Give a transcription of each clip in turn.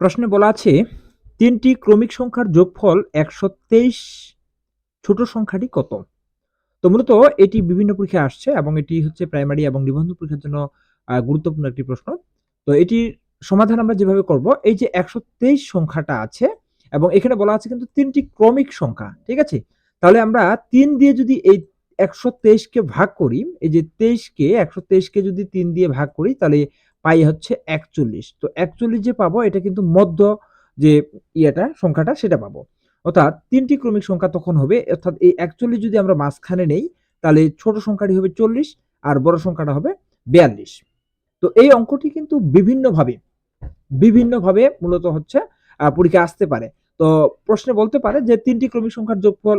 প্রশ্নে বলা আছে, তিনটি ক্রমিক সংখ্যার যোগফল একশো তেইশ ছোট সংখ্যাটি কত? তো মূলত এটি বিভিন্ন পরীক্ষায় আসছে এবং এটি হচ্ছে প্রাইমারি এবং নিবন্ধন পরীক্ষার জন্য গুরুত্বপূর্ণ একটি প্রশ্ন। তো এটির সমাধান আমরা যেভাবে করব, এই যে একশো তেইশ সংখ্যাটা আছে এবং এখানে বলা আছে কিন্তু তিনটি ক্রমিক সংখ্যা, ঠিক আছে? তাহলে আমরা তিন দিয়ে যদি এই একশো তেইশকে ভাগ করি, এই যে তেইশকে একশো তেইশকে যদি তিন দিয়ে ভাগ করি, তাহলে পাই হচ্ছে একচল্লিশ। তো একচল্লিশ যে পাবো, এটা কিন্তু মধ্য যে ইয়েটা, সংখ্যাটা, সেটা পাবো। অর্থাৎ তিনটি ক্রমিক সংখ্যা তখন হবে, অর্থাৎ এই একচল্লিশ যদি আমরা মাঝখানে নেই, তাহলে ছোট সংখ্যাটি হবে চল্লিশ আর বড় সংখ্যাটা হবে বিয়াল্লিশ। তো এই অঙ্কটি কিন্তু বিভিন্নভাবে বিভিন্নভাবে মূলত হচ্ছে পরীক্ষা আসতে পারে। তো প্রশ্নে বলতে পারে যে তিনটি ক্রমিক সংখ্যার যোগফল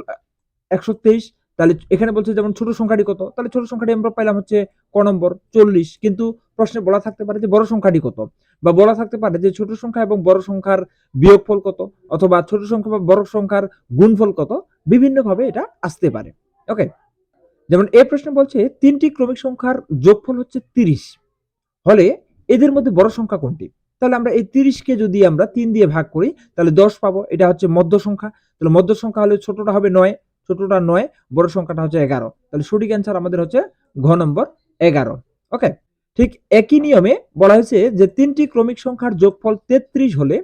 একশো তেইশ, তাহলে এখানে বলছে যেমন ছোট সংখ্যাটি কত, তাহলে ছোট সংখ্যাটি আমরা পাইলাম হচ্ছে ক নম্বর, চল্লিশ। কিন্তু প্রশ্নে বলা থাকতে পারে যে বড় সংখ্যাটি কত? বা বলা থাকতে পারে যে ছোট সংখ্যা এবং বড় সংখ্যার বিয়োগফল কত? অথবা ছোট সংখ্যা বা বড় সংখ্যার গুণফল কত? বিভিন্নভাবে এটা আসতে পারে। ওকে যেমন এই প্রশ্ন বলছে, তিনটি ক্রমিক সংখ্যার যোগফল হচ্ছে তিরিশ। হলে এদের মধ্যে বড় সংখ্যা কোনটি? তাহলে আমরা এই তিরিশকে যদি আমরা তিন দিয়ে ভাগ করি, তাহলে দশ পাবো। এটা হচ্ছে মধ্য সংখ্যা। তাহলে মধ্য সংখ্যা হলে ছোটটা হবে নয়, ছোটটা নয়, বড় সংখ্যাটা হচ্ছে এগারো। তাহলে সঠিক অ্যান্সার আমাদের হচ্ছে ঘ নম্বর এগারো। ওকে ঠিক একই নিয়মে বলা হয়েছে যে তিনটি ক্রমিক সংখ্যার যোগফল তেত্রিশ হলে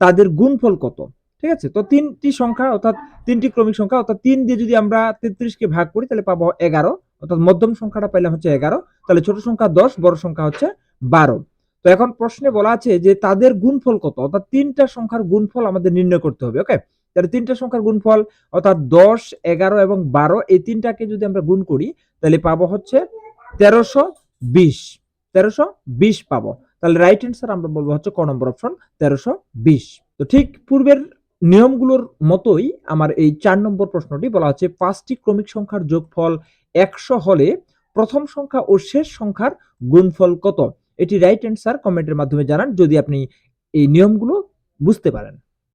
তাদের গুণফল কত? ঠিক আছে? তো তিনটি সংখ্যা অর্থাৎ তিনটি ক্রমিক সংখ্যা অর্থাৎ তিন দিয়ে যদি আমরা তেত্রিশকে ভাগ করি, তাহলে পাবো এগারো। অর্থাৎ মধ্যম সংখ্যাটা পাইলাম হচ্ছে এগারো। তাহলে ছোট সংখ্যা দশ, বড় সংখ্যা হচ্ছে বারো। তো এখন প্রশ্নে বলা আছে যে তাদের গুণফল কত? অর্থাৎ তিনটা সংখ্যার গুণফল আমাদের নির্ণয় করতে হবে ওকে তাহলে তিনটা সংখ্যার গুণফল অর্থাৎ দশ, এগারো এবং বারো, এই তিনটাকে যদি আমরা গুণ করি, তাহলে পাবো হচ্ছে তেরোশো বিশ, তেরোশো বিশ পাবো। তাহলে রাইট অ্যান্সার আমরা বলব হচ্ছে ক নম্বর অপশন তেরোশো বিশ। তো ঠিক পূর্বের নিয়মগুলোর মতোই আমার এই চার নম্বর প্রশ্নটি বলা হচ্ছে, পাঁচটি ক্রমিক সংখ্যার যোগফল একশো হলে প্রথম সংখ্যা ও শেষ সংখ্যার গুণফল কত? এটি রাইট অ্যান্সার কমেন্টের মাধ্যমে জানান, যদি আপনি এই নিয়মগুলো বুঝতে পারেন।